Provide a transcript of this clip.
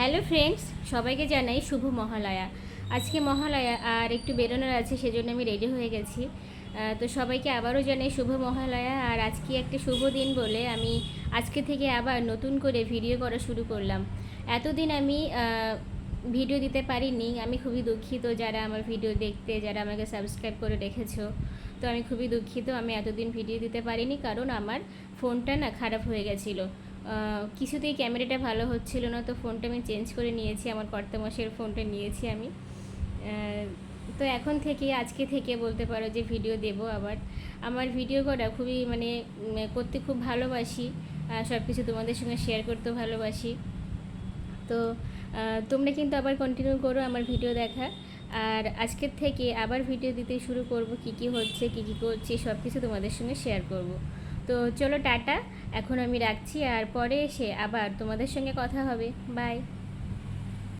Hello friends, সবাইকে জানাই শুভ মহালয়া। আজকে মহালয়া আর একটু বেরোনোর আছে, সেজন্য আমি রেডি হয়ে গেছি। তো সবাইকে আবারও জানাই শুভ মহালয়া, আর আজকে একটা শুভ দিন বলে আমি আজকে থেকে আবার নতুন করে ভিডিও করা শুরু করলাম। এতদিন আমি ভিডিও দিতে পারিনি, আমি খুবই দুঃখিত যারা আমার ভিডিও দেখতে, যারা আমাকে সাবস্ক্রাইব করে রেখেছো। তো আমি খুবই দুঃখিত, আমি এতদিন ভিডিও দিতে পারিনি, কারণ আমার ফোনটা না খারাপ হয়ে গেছিল। কিছুতেই ক্যামেরাটা ভালো হচ্ছিল না, তো ফোনটা আমি চেঞ্জ করে নিয়েছি, আমার কর্তামশের ফোনটা নিয়েছি আমি। তো এখন থেকে, আজকে থেকে বলতে পারো যে ভিডিও দেব আবার। আমার ভিডিও করা খুবই মানে করতে খুব ভালোবাসি সব কিছু তোমাদের সঙ্গে শেয়ার করতেও ভালোবাসি। তো তোমরা কিন্তু আবার কন্টিনিউ করো আমার ভিডিও দেখা। আর আজকের থেকে আবার ভিডিও দিতে শুরু করব, কি কি হচ্ছে, কি কি করছি সব কিছু তোমাদের সঙ্গে শেয়ার করব। তো চলো টাটা, এখন আমি রাখছি আর পরে এসে আবার তোমাদের সঙ্গে কথা হবে। বাই